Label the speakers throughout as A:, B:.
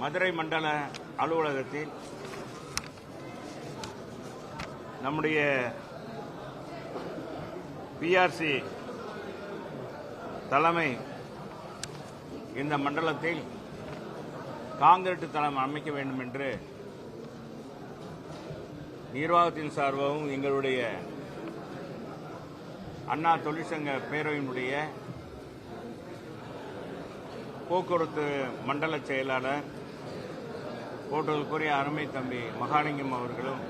A: மதுரை மண்டல அலுவலகத்தில் நம்முடைய பிஆர்சி தலைமை இந்த மண்டலத்தில் காங்கிரீட்டு தளம் அமைக்க வேண்டும் என்று நிர்வாகத்தின் சார்பாகவும் எங்களுடைய அண்ணா தொழிற்சங்க பேரவையினுடைய போக்குவரத்து மண்டல செயலாளர் போட்டுதலுக்குரிய அருமை தம்பி மகாலிங்கம் அவர்களும்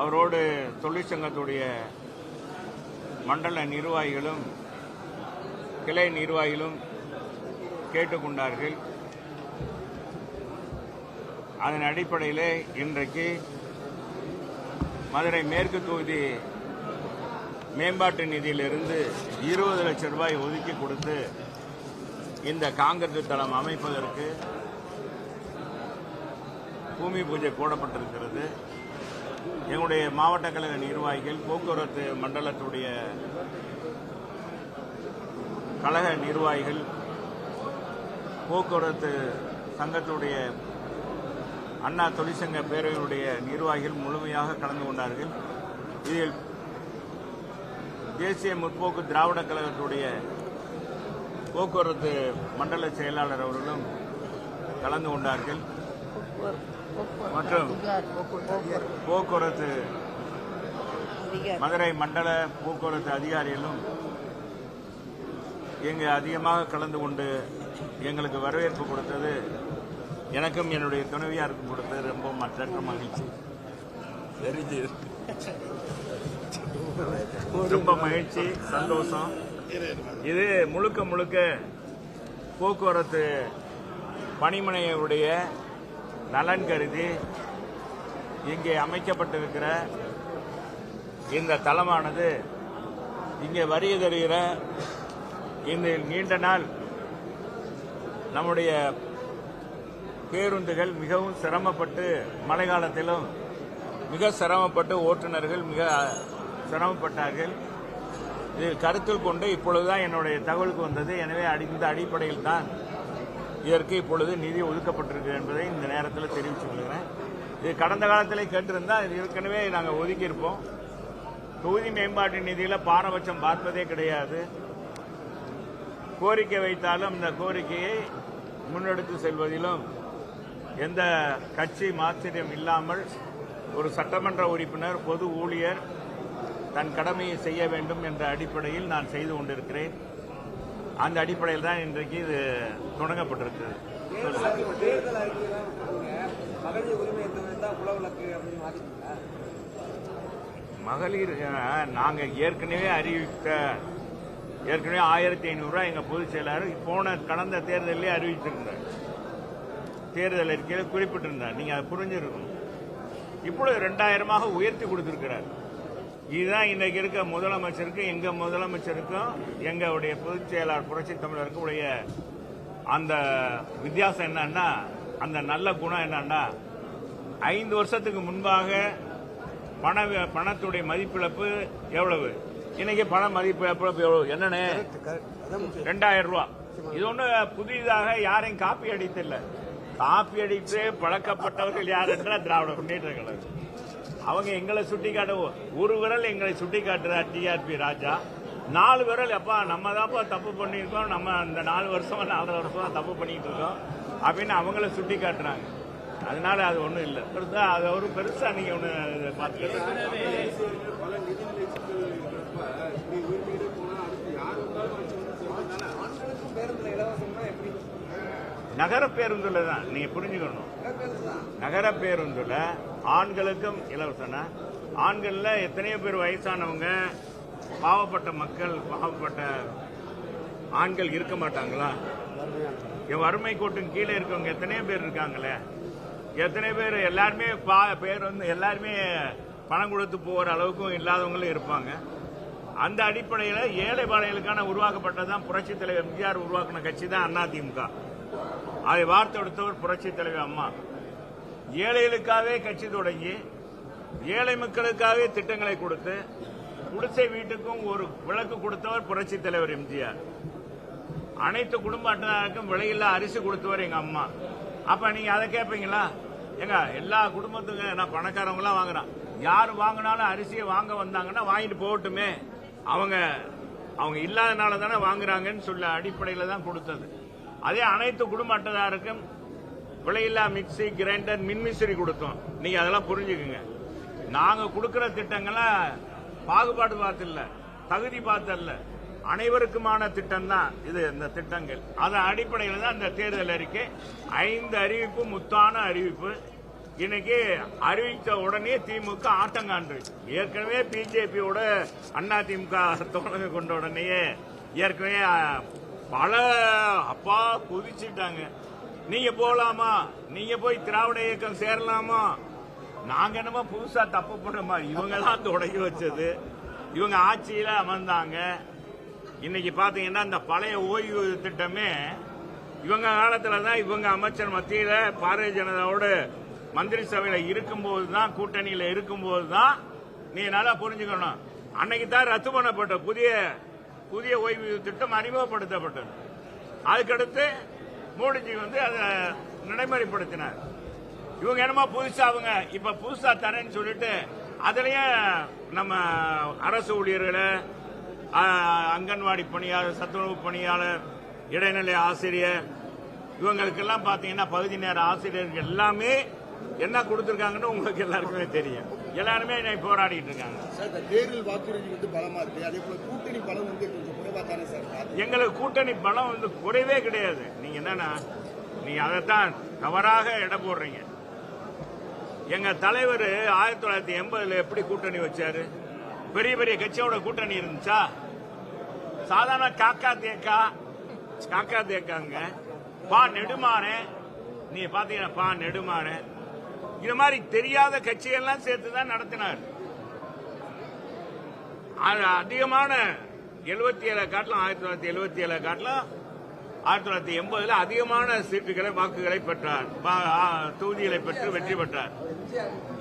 A: அவரோடு தொழிற்சங்கத்துடைய மண்டல நிர்வாகிகளும் கிளை நிர்வாகிகளும் கேட்டுக்கொண்டார்கள். அதன் அடிப்படையிலே இன்றைக்கு மதுரை மேற்கு தொகுதி மேம்பாட்டு நிதியிலிருந்து இருபது லட்சம் ரூபாய் ஒதுக்கி கொடுத்து இந்த காங்கிரஸ் தளம் அமைப்பதற்கு பூமி பூஜை போடப்பட்டிருக்கிறது. எங்களுடைய மாவட்ட கழக நிர்வாகிகள் போக்குவரத்து மண்டலத்துடைய கழக நிர்வாகிகள் போக்குவரத்து சங்கத்துடைய அண்ணா தொழிற்சங்க பேரவையினுடைய நிர்வாகிகள் முழுமையாக கலந்து கொண்டார்கள். இதில் தேசிய முற்போக்கு திராவிட கழகத்துடைய போக்குவரத்து மண்டல செயலாளர் அவர்களும் கலந்து கொண்டார்கள். மற்றும் போக்குவரத்து. மதுரை மண்டல போக்குவரத்து அதிகாரிகளும் இங்கு அதிகமாக கலந்து கொண்டு எங்களுக்கு வரவேற்பு கொடுத்தது. எனக்கும் என்னுடைய துணைவியாருக்கும் கொடுத்தது ரொம்ப மற்றற்ற மகிழ்ச்சி. ரொம்ப மகிழ்ச்சி சந்தோஷம். இது முழுக்க முழுக்க போக்குவரத்து பணிமனையுடைய நலன் கருதி இங்கே அமைக்கப்பட்டிருக்கிற இந்த தளமானது இங்கே வருகை தருகிற இந்த நீண்ட நாள் நம்முடைய பேருந்துகள் மிகவும் சிரமப்பட்டு மழை காலத்திலும் மிக சிரமப்பட்டு ஓட்டுநர்கள் மிக சிரமப்பட்டார்கள். இது கருத்தில் கொண்டு இப்பொழுதுதான் என்னுடைய தகவலுக்கு வந்தது. எனவே அடி- இந்த அடிப்படையில் தான் இதற்கு இப்பொழுது நிதி ஒதுக்கப்பட்டிருக்கு என்பதை இந்த நேரத்தில் தெரிவித்துக் கொள்கிறேன். இது கடந்த காலத்திலே கேட்டிருந்தால் இது ஏற்கனவே நாங்கள் ஒதுக்கியிருப்போம். தொகுதி மேம்பாட்டு நிதியில் பாரபட்சம் பார்ப்பதே கிடையாது. கோரிக்கை வைத்தாலும் இந்த கோரிக்கையை முன்னெடுத்து செல்வதிலும் எந்த கட்சி மாத்திரியம் இல்லாமல் ஒரு சட்டமன்ற உறுப்பினர் பொது ஊழியர் தன் கடமையை செய்ய வேண்டும் என்ற அடிப்படையில் நான் செய்து கொண்டிருக்கிறேன். அந்த அடிப்படையில் தான் இன்றைக்கு இது
B: தொடங்கப்பட்டிருக்கு மகளிர்
A: நாங்கள் நாங்க ஏற்கனவே அறிவித்த ஏற்கனவே ஆயிரத்தி ஐநூறு ரூபாய் எங்க பொதுச் செயலாளர் போன கடந்த தேர்தலிலே அறிவித்திருந்தார். தேர்தல் அறிக்கையில் குறிப்பிட்டிருந்தார். நீங்க அதை புரிஞ்சிருக்கணும். இப்பொழுது ரெண்டாயிரமாக உயர்த்தி கொடுத்திருக்கிறார். இதுதான் இன்னைக்கு இருக்க முதலமைச்சருக்கு எங்க முதலமைச்சருக்கும் எங்களுடைய பொதுச் செயலாளர் புரட்சி தமிழருக்கு உடைய அந்த வித்தியாசம் என்னன்னா அந்த நல்ல குணம் என்னன்னா ஐந்து வருஷத்துக்கு முன்பாக பண பணத்துடைய மதிப்பிழப்பு எவ்வளவு? இன்னைக்கு பண மதிப்பிழப்பு எவ்வளவு? என்னன்னு ரெண்டாயிரம் ரூபா. இது ஒண்ணு புதிதாக யாரையும் காப்பி அடித்தில்லை காப்பி அடித்து பழக்கப்பட்டவர்கள் யார் என்றால் திராவிட முன்னேற்ற கழகம். அவங்க எங்களை சுட்டி காட்ட ஒரு விரல் எங்களை சுட்டி காட்டுறார் டிஆர்பி ராஜா. நாலு விரல் எப்பா நம்ம தான்ப்பா தப்பு பண்ணியிருக்கோம். நம்ம அந்த நாலு வருஷமா நாலு வருஷமா தப்பு பண்ணிட்டு இருக்கோம் அப்படின்னு அவங்கள சுட்டி காட்டுறாங்க. அதனால அது ஒண்ணும் இல்லை. பெருசா அது ஒரு பெருசா நீங்க ஒண்ணு பார்த்துக்கலாம்
C: தானே
A: நகர பேருந்துல தான் நீங்க புரிஞ்சுக்கணும்.
B: தான்.
A: நகர பேருந்துல ஆண்களுக்கும் இலவசனா ஆண்கள்ல எத்தனையோ பேர் வயசானவங்க பாவப்பட்ட மக்கள் பாவப்பட்ட ஆண்கள் இருக்க மாட்டாங்களா? என் வறுமை கோட்டின் கீழே இருக்கவங்க எத்தனையோ பேர் இருக்காங்களே? எத்தனை பேர் எல்லாருமே பா- பேர் வந்து எல்லாருமே பணம் கொடுத்து போகிற அளவுக்கும் இல்லாதவங்களும் இருப்பாங்க. அந்த அடிப்படையில் ஏழை பாளையங்களுக்கான உருவாக்கப்பட்டதான் புரட்சி தலைவர் எம்ஜிஆர் உருவாக்கின கட்சி தான் அதிமுக அதை வார்த்தெடுத்தவர் புரட்சி தலைவர் அம்மா. ஏழைகளுக்காகவே கட்சி தொடங்கி ஏழை மக்களுக்காகவே திட்டங்களை கொடுத்து குடிசை வீட்டுக்கும் ஒரு விளக்கு கொடுத்தவர் புரட்சி தலைவர் எம்ஜிஆர். அனைத்து குடும்ப அட்டதாருக்கும் விலையில்லா அரிசி கொடுத்தவர் எங்க அம்மா. அப்ப நீங்க அதை கேட்பீங்களா ஏங்க எல்லா குடும்பத்துக்கும் நான் பணக்காரவங்க எல்லாம் வாங்குறான். யார் வாங்கினாலும் அரிசியை வாங்க வந்தாங்கன்னா வாங்கிட்டு போகட்டுமே. அவங்க அவங்க இல்லாதனால தானே வாங்குறாங்கன்னு சொல்ல அடிப்படையில் தான் கொடுத்தது. அதே அனைத்து குடும்ப அட்டதாருக்கும் விலையில்லா மிக்சி கிரைண்டர் மின்விசிறி கொடுத்தோம். நீங்க அதெல்லாம் புரிஞ்சுக்குங்க. நாங்க கொடுக்கிற திட்டங்களை பாகுபாடு பார்த்து இல்ல தகுதி பார்த்து இல்ல அனைவருக்குமான திட்டம் தான் இது இந்த திட்டங்கள். அதன் அடிப்படையில் தான் இந்த தேர்தல் அறிக்கை. ஐந்து அறிவிப்பு முத்தான அறிவிப்பு. இன்னைக்கு அறிவித்த உடனே திமுக ஆட்டங்கான்று ஏற்கனவே பிஜேபியோட அண்ணா திமுக தோழமை கொண்ட உடனேயே ஏற்கனவே பல அப்பா குதிச்சுட்டாங்க. நீங்க போலாமா? நீங்க போய் திராவிட இயக்கம் சேரலாமா? நாங்க என்னமோ புதுசா தப்பு பண்ண மாதிரி. இவங்க தான் தொடங்கி வச்சது. இவங்க ஆட்சியில அமர்ந்தாங்க. இன்னைக்கு பாத்தீங்கன்னா இந்த பழைய ஓய்வு திட்டமே இவங்க காலத்துல தான் இவங்க அமைச்சர் மத்தியில பாரதிய ஜனதாவோடு மந்திரி சபையில இருக்கும்போது தான் கூட்டணியில இருக்கும்போது தான் நீ நல்லா புரிஞ்சுக்கணும். அன்னைக்கு தான் ரத்து பண்ணப்பட்ட புதிய புதிய ஓய்வு திட்டம் அறிமுகப்படுத்தப்பட்டது. அதுக்கடுத்து மோடிஜி வந்து அதை நடைமுறைப்படுத்தினார். இவங்க என்னமோ புதுசா அவங்க இப்ப புதுசா தரேன்னு சொல்லிட்டு அதுலயும் நம்ம அரசு ஊழியர்களை அங்கன்வாடி பணியாளர் சத்துணவு பணியாளர் இடைநிலை ஆசிரியர் இவங்களுக்கெல்லாம் பாத்தீங்கன்னா பகுதி நேர ஆசிரியர்கள் எல்லாமே என்ன கொடுத்துருக்காங்கன்னு உங்களுக்கு எல்லாருக்குமே தெரியும். எல்லாருமே இன்னைக்கு போராடிட்டு இருக்காங்க.
D: சார் தேர்தல் வாக்குறுதி வந்து பலமா இருக்கு. அதே போல கூட்டணி பலம் வந்து கொஞ்சம் குறைவா தானே சார்?
A: எங்களுக்கு கூட்டணி பலம் வந்து குறைவே கிடையாது. நீங்க என்னன்னா நீங்க அதைத்தான் தவறாக எடை போடுறீங்க. எங்க தலைவர் ஆயிரத்தி தொள்ளாயிரத்தி எண்பதுல எப்படி கூட்டணி வச்சாரு? பெரிய பெரிய கட்சியோட கூட்டணி இருந்துச்சா? சாதாரண காக்கா தேக்கா காக்கா தேக்காங்க. பா நெடுமாறே நீ பாத்தீங்கன்னா பா நெடுமாறே இது மாதிரி தெரியாத கட்சியெல்லாம் சேர்த்து தான் நடத்தினார். அது அதிகமான எழுபத்தி ஏழு காட்டிலும் ஆயிரத்தி தொள்ளாயிரத்தி எழுபத்தி ஏழு காட்டிலும் ஆயிரத்தி தொள்ளாயிரத்தி எண்பதுல அதிகமான சீட்டுகளை வாக்குகளை பெற்றார். ஆ, தொகுதிகளை பெற்று வெற்றி பெற்றார்.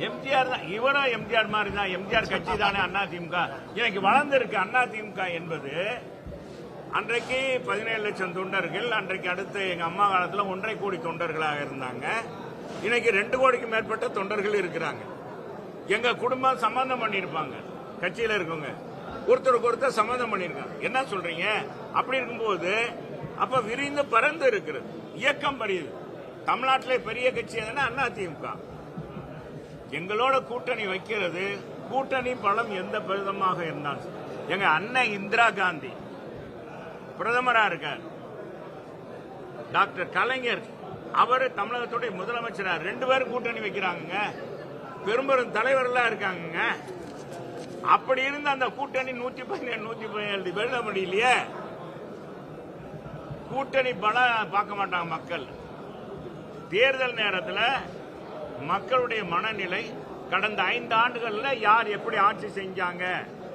A: எம்ஜிஆர் தான் இவரும் எம்ஜிஆர் மாதிரி தான் எம்ஜிஆர் கட்சி தானே அண்ணா திமுக. இன்னைக்கு வளர்ந்திருக்கு அண்ணா திமுக என்பது அன்றைக்கு பதினேழு லட்சம் தொண்டர்கள் அன்றைக்கு அடுத்து எங்க அம்மா காலத்தில் ஒன்றை கோடி தொண்டர்களாக இருந்தாங்க. இன்னைக்கு ரெண்டு கோடிக்கு மேற்பட்ட தொண்டர்கள் இருக்கிறாங்க. எங்க குடும்பம் சம்பந்தம் பண்ணிருப்பாங்க கட்சியில இருக்கவங்க. ஒருத்தருக்கு ஒருத்தர் சம்மந்தம் பண்ணிருக்காங்க என்ன சொல்றீங்க? அப்படி இருக்கும்போது அப்ப விரிந்து பறந்து இருக்கிறது. இயக்கம் பரியுது தமிழ்நாட்டிலே பெரிய கட்சி எதுனா அண்ணா திமுக. எங்களோட கூட்டணி வைக்கிறது கூட்டணி பலம் எந்த விதமாக இருந்தாலும் எங்க அண்ணன் இந்திரா காந்தி பிரதமரா இருக்கார். டாக்டர் கலைஞர் அவர் தமிழகத்துடைய முதலமைச்சராக ரெண்டு பேரும் கூட்டணி வைக்கிறாங்க பெரும்பெரும் தலைவர்களா இருக்காங்க அப்படி இருந்த அந்த கூட்டணி நூத்தி பதினேழு நூத்தி பதினேழு வெள்ள முடியலையே. கூட்டணி பலம் பார்க்க மாட்டாங்க மக்கள். தேர்தல் நேரத்தில் மக்களுடைய மனநிலை கடந்த ஐந்து ஆண்டுகள்ல யார் எப்படி ஆட்சி செஞ்சாங்க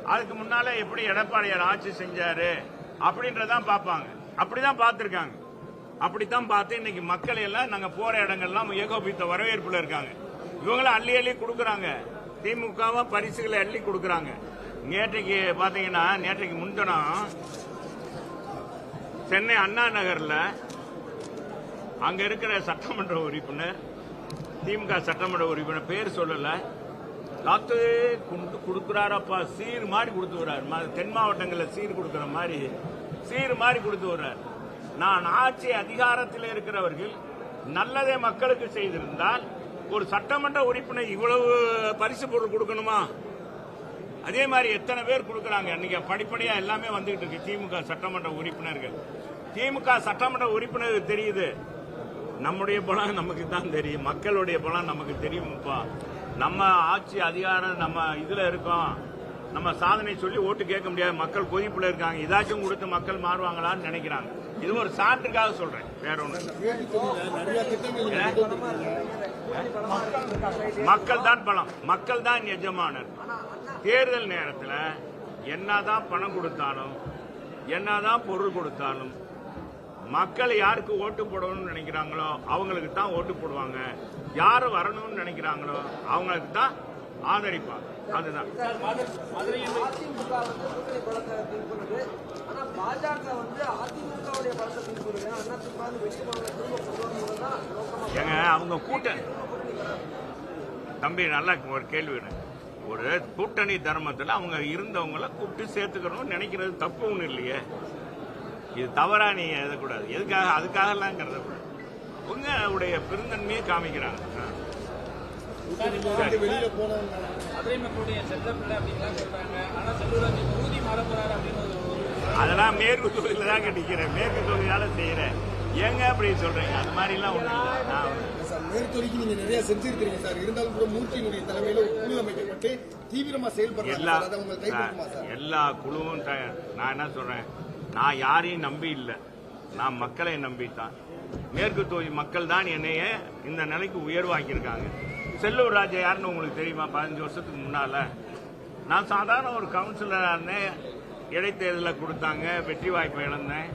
A: அதுக்கு முன்னால எப்படி எடப்பாடியார் ஆட்சி செஞ்சாரு அப்படின்றதான் பார்ப்பாங்க. அப்படிதான் பார்த்திருக்காங்க. அப்படித்தான் பார்த்து இன்னைக்கு மக்கள் எல்லாம் நாங்க போற இடங்கள்லாம் ஏகோபித்த வரவேற்புல இருக்காங்க. இவங்களும் அள்ளி அள்ளி கொடுக்கறாங்க. திமுகவும் பரிசுகளை அள்ளி கொடுக்கறாங்க. நேற்றைக்கு பாத்தீங்கன்னா நேற்றைக்கு முன்தினம் சென்னை அண்ணா நகர்ல அங்க இருக்கிற சட்டமன்ற உறுப்பினர் திமுக சட்டமன்ற உறுப்பினர் பேர் சொல்லல. காத்து கொடுக்குறாரப்பா. சீர் மாதிரி கொடுத்து வர்றாரு. தென் மாவட்டங்களில் சீர் கொடுக்குற மாதிரி சீர் மாதிரி கொடுத்து வர்றாரு. நான் ஆட்சி அதிகாரத்தில் இருக்கிறவர்கள் நல்லதை மக்களுக்கு செய்திருந்தால் ஒரு சட்டமன்ற உறுப்பினர் இவ்வளவு பரிசு பொருள் கொடுக்கணுமா? அதே மாதிரி எத்தனை பேர் கொடுக்கறாங்க? இன்னைக்கு படிப்படியா எல்லாமே வந்துகிட்டு இருக்கு திமுக சட்டமன்ற உறுப்பினர்கள். திமுக சட்டமன்ற உறுப்பினருக்கு தெரியுது. நம்முடைய பலம் நமக்கு தான் தெரியும். மக்களுடைய பலம் நமக்கு தெரியும்ப்பா. நம்ம ஆட்சி அதிகாரம் நம்ம இதுல இருக்கோம். நம்ம சாதனை சொல்லி ஓட்டு கேட்க முடியாது. மக்கள் கொதிப்புல இருக்காங்க. இதாச்சும் கொடுத்து மக்கள் மாறுவாங்களான்னு நினைக்கிறாங்க. இது ஒரு சான்றுக்காக சொல்றேன். வேற ஒண்ணு மக்கள் தான் பலம் மக்கள் தான் எஜமானர். தேர்தல் நேரத்தில் என்னதான் பணம் கொடுத்தாலும் என்னதான் பொருள் கொடுத்தாலும் மக்கள் யாருக்கு ஓட்டு போடணும்னு நினைக்கிறாங்களோ அவங்களுக்கு தான் ஓட்டு போடுவாங்க. யார் வரணும்னு நினைக்கிறாங்களோ அவங்களுக்கு தான் ஆதரிப்பார் அதுதான்.
B: பாஜக
A: ஏங்க அவங்க கூட்ட தம்பி நல்லா ஒரு கேள்வி ஒரு கூட்டணி தர்மத்தில் அவங்க இருந்தவங்கள கூப்பிட்டு சேர்த்துக்கணும்னு நினைக்கிறது தப்பு ஒன்றும் இல்லையே. இது தவறா நீ எழுதக்கூடாது. எதுக்காக அதுக்காகலாம் கருதக்கூடாது அவங்க பெருந்தன்மையை காமிக்கிறாங்க.
D: வெளியில போனவங்க
E: மதுரை மக்களுடைய செல்ல பிள்ளை அப்படின்லாம் சொல்றாங்க. ஆனா செல்லூராஜ் தொகுதி மாற போறாரு அப்படின்னு ஒரு ஒரு
A: அதெல்லாம் மேற்கு தொகுதியில தான் கட்டிக்கிறேன் மேற்கு தொகுதியால செய்யறேன் ஏங்க அப்படி சொல்றீங்க? அது மாதிரிலாம் ஒன்றும் இல்லை. நான்
D: நீங்க நிறைய செஞ்சிருக்கீங்க சார். இருந்தாலும் கூட மூர்த்தியினுடைய தலைமையில ஒரு குழு அமைக்கப்பட்டு தீவிரமா செயல்படுறாங்க
A: எல்லா குழுவும் நான் என்ன சொல்றேன்? நான் யாரையும் நம்பி இல்லை. நான் மக்களை நம்பித்தான். மேற்கு தொகுதி மக்கள் தான் என்னைய இந்த நிலைக்கு உயர்வாக்கியிருக்காங்க. செல்லூர் ராஜா யாருன்னு உங்களுக்கு தெரியுமா? பதினஞ்சு வருஷத்துக்கு முன்னால. நான் சாதாரண ஒரு கவுன்சிலராக இருந்தேன் இடைத்தேர்தலில் கொடுத்தாங்க வெற்றி வாய்ப்பு இழந்தேன்.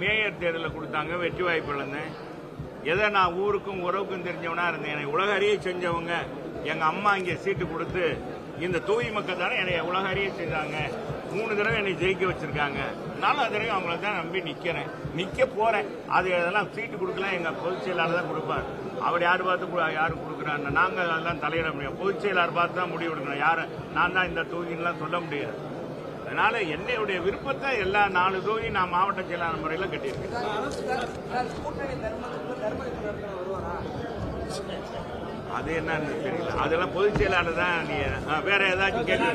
A: மேயர் தேர்தலில் கொடுத்தாங்க வெற்றி வாய்ப்பு இழந்தேன். எதை நான் ஊருக்கும் உறவுக்கும் தெரிஞ்சவனா இருந்தேன். என்னை உலக அறிய செஞ்சவங்க எங்கள் அம்மா இங்கே சீட்டு கொடுத்து இந்த தூய் மக்கள் தானே என்னை உலக அறிய செஞ்சாங்க மூணு தடவை என்னை ஜெயிக்க வச்சிருக்காங்க. நாலாவது தடவை அவங்கள தான் நம்பி நிக்கிறேன். நிக்க போறேன். அது அதெல்லாம் சீட்டு கொடுக்கலாம் எங்க பொதுச் செயலாளர் தான் கொடுப்பார். அவர் யார் பார்த்து யாரும் கொடுக்குறாங்க கொடுக்குறான்னு நாங்க அதெல்லாம் தலையிட முடியும் பொதுச் செயலாளர் பார்த்து தான் முடிவு எடுக்கணும். யாரு? நான் தான் இந்த தொகுதின்னுலாம் சொல்ல முடியாது. அதனால என்னுடைய விருப்பத்தை எல்லா நாலு தொகுதி நான் மாவட்ட செயலாளர் முறையில் கட்டியிருக்கேன். அது என்னன்னு தெரியல. அதெல்லாம் பொதுச் செயலாளர் தான் நீ வேற ஏதாச்சும் கேள்வி?